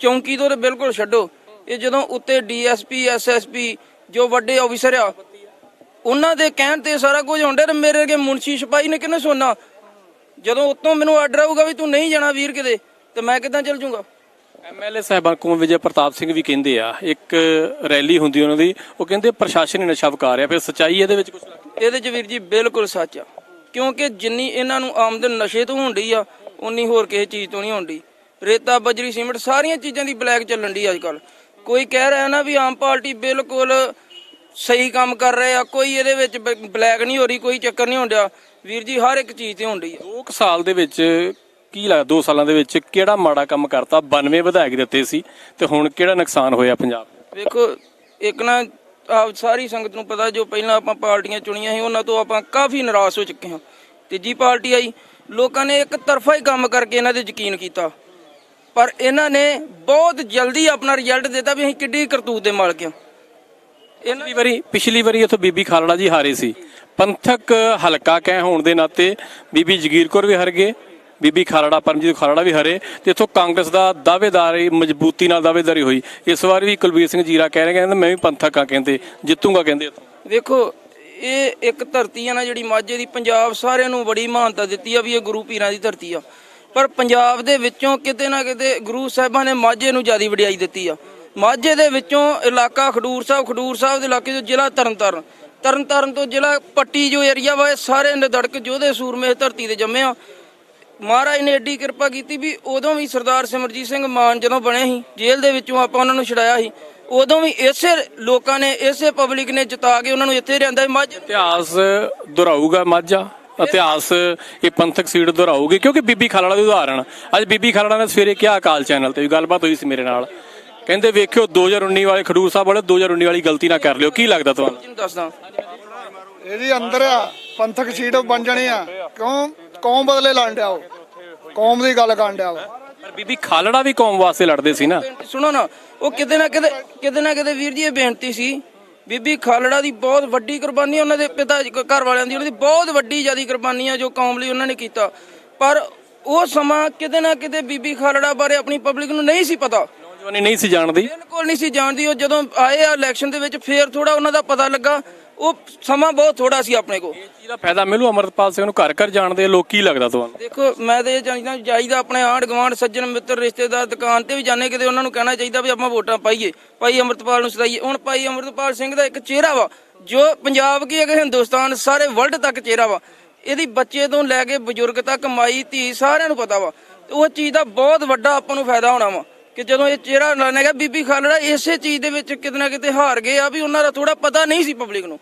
ਚੌਂਕੀ ਤੋਂ ਤੇ ਬਿਲਕੁਲ ਛੱਡੋ। ਇਹ ਜਦੋਂ ਉੱਤੇ ਡੀਐਸਪੀ ਐਸਐਸਪੀ ਜੋ ਵੱਡੇ ਅਫਸਰ ਆ ਉਹਨਾਂ ਦੇ ਕਹਿਣ ਤੇ ਸਾਰਾ ਕੁਝ ਹੁੰਦਾ ਤੇ ਮੇਰੇ ਅਗੇ ਮੁਨਸ਼ੀ ਸਿਪਾਹੀ ਨੇ ਕਿਹਨੇ ਸੁਣਨਾ? ਜਦੋਂ ਉਤੋਂ ਮੈਨੂੰ ਆਰਡਰ ਆਊਗਾ ਵੀ ਤੂੰ ਨਹੀਂ ਜਾਣਾ ਵੀਰ ਕਿਤੇ ਤੇ ਮੈਂ ਕਿੱਦਾਂ ਚੱਲ ਜਾਊਂਗਾ? ਐਮਐਲਏ ਸਾਹਿਬਾਨ ਕੋਲ ਵਿਜੇ ਪ੍ਰਤਾਪ ਸਿੰਘ ਵੀ ਕਹਿੰਦੇ ਆ ਇੱਕ ਰੈਲੀ ਹੁੰਦੀ ਉਹਨਾਂ ਦੀ ਉਹ ਕਹਿੰਦੇ ਪ੍ਰਸ਼ਾਸਨ ਹੀ ਨਸ਼ਾ ਵਿਕਾ ਰਿਹਾ ਫਿਰ ਸੱਚਾਈ ਇਹਦੇ ਵਿੱਚ ਕੁਝ ਇਹਦੇ ਚ ਵੀਰ ਜੀ ਬਿਲਕੁਲ ਸੱਚ ਆ ਕਿਉਂਕਿ ਜਿੰਨੀ ਇਹਨਾਂ ਨੂੰ ਆਮਦਨ ਨਸ਼ੇ ਤੋਂ ਹੁੰਦੀ ਆ ਉਨੀ ਹੋਰ ਕਿਸੇ ਚੀਜ਼ ਤੋਂ ਨਹੀਂ ਹੁੰਦੀ। ਰੇਤਾ ਬਜਰੀ ਸੀਮਿੰਟ ਸਾਰੀਆਂ ਚੀਜ਼ਾਂ ਦੀ ਬਲੈਕ ਚੱਲਣ ਦੀ ਅੱਜ ਕੱਲ ਕੋਈ ਕਹਿ ਰਿਹਾ ਨਾ ਵੀ ਆਮ ਪਾਰਟੀ ਬਿਲਕੁਲ ਸਹੀ ਕੰਮ ਕਰ ਰਹੇ ਆ ਕੋਈ ਇਹਦੇ ਵਿੱਚ ਬਲੈਕ ਨਹੀਂ ਹੋ ਰਹੀ ਕੋਈ ਚੱਕਰ ਨਹੀਂ ਹੁੰਦਾ ਵੀਰ ਜੀ ਹਰ ਇੱਕ ਚੀਜ਼ ਤੇ ਹੁੰਦੀ ਆ। ਦੋ ਕੁ ਸਾਲ ਦੇ ਵਿੱਚ ਕੀ ਲੱਗਦਾ ਦੋ ਸਾਲਾਂ ਦੇ ਵਿੱਚ ਕਿਹੜਾ ਮਾੜਾ ਕੰਮ ਕਰਤਾ? 92 ਵਿਧਾਇਕ ਦਿੱਤੇ ਸੀ ਤੇ ਹੁਣ ਕਿਹੜਾ ਨੁਕਸਾਨ ਹੋਇਆ ਪੰਜਾਬ ਨੂੰ? ਵੇਖੋ ਇੱਕ ਨਾ ਆਪ ਸਾਰੀ ਸੰਗਤ ਨੂੰ ਪਤਾ ਜੋ ਪਹਿਲਾਂ ਆਪਾਂ ਪਾਰਟੀਆਂ ਚੁਣੀਆਂ ਸੀ ਉਹਨਾਂ ਤੋਂ ਆਪਾਂ ਕਾਫੀ ਨਾਰਾਜ਼ ਹੋ ਚੁੱਕੇ ਹਾਂ। ਤੀਜੀ ਪਾਰਟੀ ਆਈ। ਲੋਕਾਂ ਨੇ ਇੱਕ ਤਰਫਾ ਹੀ ਕੰਮ ਕਰਕੇ ਇਹਨਾਂ ਤੇ ਯਕੀਨ ਕੀਤਾ। ਪਰ ਇਹਨਾਂ ਨੇ ਬਹੁਤ ਜਲਦੀ ਆਪਣਾ ਰਿਜ਼ਲਟ ਦਿੱਤਾ ਵੀ ਅਸੀਂ ਕਿੱਡੀ ਕਰਤੂਤ ਦੇ ਮਾਲਕ ਹਾਂ। ਇਹਨਾਂ ਪਿਛਲੀ ਵਾਰੀ ਪਿਛਲੀ ਵਾਰੀ ਇੱਥੋਂ ਬੀਬੀ ਖਾਲੜਾ ਜੀ ਹਾਰੇ ਸੀ। ਪੰਥਕ ਹਲਕਾ ਕਹਿ ਹੋਣ ਦੇ ਨਾਤੇ ਬੀਬੀ ਜਗੀਰ ਕੌਰ ਵੀ ਹਾਰ ਗਏ ਬੀਬੀ ਖਾਲੜਾ ਪਰਮਜੀਤ ਖਾਲੜਾ ਵੀ ਹਾਰੇ ਤੇ ਇੱਥੋਂ ਕਾਂਗਰਸ ਦਾ ਦਾਅਵੇਦਾਰੀ ਮਜ਼ਬੂਤੀ ਨਾਲ ਦਾਅਵੇਦਾਰੀ ਹੋਈ। ਇਸ ਵਾਰ ਵੀ ਕੁਲਬੀਰ ਸਿੰਘ ਜੀਰਾ ਕਹਿ ਰਹੇ ਕਹਿੰਦੇ ਮੈਂ ਵੀ ਪੰਥਕ ਆ ਕਹਿੰਦੇ ਜਿੱਤੂਗਾ ਕਹਿੰਦੇ ਵੇਖੋ ਇਹ ਇੱਕ ਧਰਤੀ ਆ ਨਾ ਜਿਹੜੀ ਮਾਝੇ ਦੀ ਪੰਜਾਬ ਸਾਰਿਆਂ ਨੂੰ ਬੜੀ ਮਾਨਤਾ ਦਿੱਤੀ ਆ ਵੀ ਇਹ ਗੁਰੂ ਪੀਰਾਂ ਦੀ ਧਰਤੀ ਆ। ਪਰ ਪੰਜਾਬ ਦੇ ਵਿੱਚੋਂ ਕਿਤੇ ਨਾ ਕਿਤੇ ਗੁਰੂ ਸਾਹਿਬਾਂ ਨੇ ਮਾਝੇ ਨੂੰ ਜ਼ਿਆਦਾ ਵਡਿਆਈ ਦਿੱਤੀ ਆ। ਮਾਝੇ ਦੇ ਵਿੱਚੋਂ ਇਲਾਕਾ ਖਡੂਰ ਸਾਹਿਬ ਖਡੂਰ ਸਾਹਿਬ ਦੇ ਇਲਾਕੇ ਤੋਂ ਜ਼ਿਲ੍ਹਾ ਤਰਨਤਾਰਨ। ਤਰਨਤਾਰਨ ਤੋਂ ਜ਼ਿਲ੍ਹਾ ਪੱਟੀ ਜੋ ਏਰੀਆ ਵਾ, ਇਹ ਸਾਰੇ ਨੇ ਦੜਕ ਜੋਧੇ ਸੂਰਮੇ ਇਸ ਧਰਤੀ ਤੇ ਜੰਮੇ ਆ। ਮਹਾਰਾਜ ਨੇ ਏਡੀ ਕਿਰਪਾ ਕੀਤੀ ਵੀ ਉਦੋਂ ਵੀ ਸਰਦਾਰ ਸਿਮਰਜੀਤ ਸਿੰਘ ਮਾਨ ਜਦੋਂ ਬਣੇ ਸੀ, ਜੇਲ੍ਹ ਦੇ ਵਿੱਚੋਂ ਆਪਾਂ ਉਹਨਾਂ ਨੂੰ ਛਡਾਇਆ ਸੀ, ਉਦੋਂ ਵੀ ਇਸੇ ਲੋਕਾਂ ਨੇ, ਇਸੇ ਪਬਲਿਕ ਨੇ ਜਿਤਾ ਕੇ ਉਹਨਾਂ ਨੂੰ ਇੱਥੇ ਲਿਆਂਦਾ ਸੀ ਮੱਝ। ਇਤਿਹਾਸ ਦੁਹਰਾਊਗਾ ਮਾਝਾ। ਇਤਿਹਾਸ ਇਹ ਪੰਥਕ ਸੀਟ ਦੁਹਰਾਊਗੀ ਕਿਉਂਕਿ ਬੀਬੀ ਖਾਲੜਾ ਦੀ ਉਦਾਹਰਣ। ਅੱਜ ਬੀਬੀ ਖਾਲੜਾ ਨੇ ਸਵੇਰੇ ਕਿਹਾ ਅਕਾਲ ਚੈਨਲ ਤੇ ਵੀ ਗੱਲਬਾਤ ਹੋਈ ਸੀ ਮੇਰੇ ਨਾਲ। ਕਹਿੰਦੇ ਵੇਖਿਓ 2019 ਵਾਲੇ ਖਡੂਰ ਸਾਹਿਬ ਵਾਲੇ 2019 ਵਾਲੀ ਗਲਤੀ ਨਾ ਕਰ ਲਿਓ। ਕੀ ਲੱਗਦਾ ਤੁਹਾਨੂੰ? ਦੱਸਦਾ। ਇਹਦੀ ਅੰਦਰ ਆ ਪੰਥਕ ਸੀਟ ਬਣ ਜਾਣੀ ਆ। ਕਿਉਂ? ਕੌਮ ਬਦਲੇ ਲੜਨ ਡਿਆ ਉਹ। ਕੌਮ ਦੀ ਗੱਲ ਕਰਨ ਡਿਆ ਉਹ। ਪਰ ਬੀਬੀ ਖਾਲੜਾ ਵੀ ਕੌਮ ਵਾਸਤੇ ਲੜਦੇ ਸੀ ਨਾ। ਸੁਣੋ ਨਾ ਉਹ ਕਿਤੇ ਨਾ ਕਿਤੇ ਕਿਤੇ ਨਾ ਕਿਤੇ ਵੀਰ ਜੀ ਇਹ ਬੇਨਤੀ ਸੀ ਬੀਬੀ ਖਾਲੜਾ ਦੀ ਬਹੁਤ ਵੱਡੀ ਕੁਰਬਾਨੀ ਉਹਨਾਂ ਦੇ ਪਿਤਾ ਘਰ ਵਾਲਿਆਂ ਦੀ ਉਹਨਾਂ ਦੀ ਬਹੁਤ ਵੱਡੀ ਜਿਆਦੀ ਕੁਰਬਾਨੀ ਆ ਜੋ ਕੌਮ ਲਈ ਉਹਨਾਂ ਨੇ ਕੀਤਾ। ਪਰ ਉਹ ਸਮਾਂ ਕਿਤੇ ਨਾ ਕਿਤੇ ਬੀਬੀ ਖਾਲੜਾ ਬਾਰੇ ਆਪਣੀ ਪਬਲਿਕ ਨੂੰ ਨਹੀਂ ਸੀ ਪਤਾ। ਨੌਜਵਾਨੀ ਨਹੀਂ ਸੀ ਜਾਣਦੀ। ਬਿਲਕੁਲ ਨਹੀਂ ਸੀ ਜਾਣਦੀ। ਉਹ ਜਦੋਂ ਆਏ ਆ ਇਲੈਕਸ਼ਨ ਦੇ ਵਿੱਚ ਫੇਰ ਥੋੜਾ ਉਹਨਾਂ ਦਾ ਪਤਾ ਲੱਗਾ। ਉਹ ਸਮਾਂ ਬਹੁਤ ਥੋੜਾ ਸੀ ਆਪਣੇ ਕੋਲ। ਇਹ ਚੀਜ਼ ਦਾ ਫਾਇਦਾ ਮਿਲੂ ਅਮਰਪਾਲ ਸਿੰਘ ਨੂੰ ਘਰ ਘਰ ਜਾਣਦੇ ਆ ਲੋਕ ਕੀ ਲੱਗਦਾ ਤੁਹਾਨੂੰ? ਦੇਖੋ ਮੈਂ ਤੇ ਇਹ ਚਾਹੀਦਾ ਜਾਈਦਾ ਆਪਣੇ ਆਂਢ ਗੁਆਂਢ ਸੱਜਣ ਮਿੱਤਰ ਰਿਸ਼ਤੇਦਾਰ ਦੁਕਾਨ ਤੇ ਵੀ ਜਾਣੇ ਕਿਤੇ ਉਹਨਾਂ ਨੂੰ ਕਹਿਣਾ ਚਾਹੀਦਾ ਵੀ ਆਪਾਂ ਵੋਟਾਂ ਪਾਈਏ। ਭਾਈ ਅਮਰਤਪਾਲ ਨੂੰ ਸਦਾਈਏ। ਹੁਣ ਭਾਈ ਅਮਰਤਪਾਲ ਸਿੰਘ ਦਾ ਇੱਕ ਚਿਹਰਾ ਵਾ ਜੋ ਪੰਜਾਬ ਕੀ ਅਗਰ ਹਿੰਦੁਸਤਾਨ ਸਾਰੇ ਵਰਲਡ ਤੱਕ ਚਿਹਰਾ ਵਾ। ਇਹਦੀ ਬੱਚੇ ਤੋਂ ਲੈ ਕੇ ਬਜ਼ੁਰਗ ਤੱਕ ਮਾਈ ਧੀ ਸਾਰਿਆਂ ਨੂੰ ਪਤਾ ਵਾ। ਉਹ ਚੀਜ਼ ਦਾ ਬਹੁਤ ਵੱਡਾ ਆਪਾਂ ਨੂੰ ਫਾਇਦਾ ਹੋਣਾ ਵਾ ਕਿ ਜਦੋਂ ਇਹ ਚਿਹਰਾ ਲਾਣੇਗਾ ਬੀਬੀ ਖਾਲੜਾ ਇਸੇ ਚੀਜ਼ ਦੇ ਵਿੱਚ ਕਿਤੇ ਨਾ ਕਿਤੇ ਹਾਰ ਗਏ ਆ ਵੀ ਉਹਨਾਂ ਦਾ ਥੋੜਾ ਪਤਾ ਨਹੀਂ ਸੀ ਪਬਲਿਕ ਨੂੰ।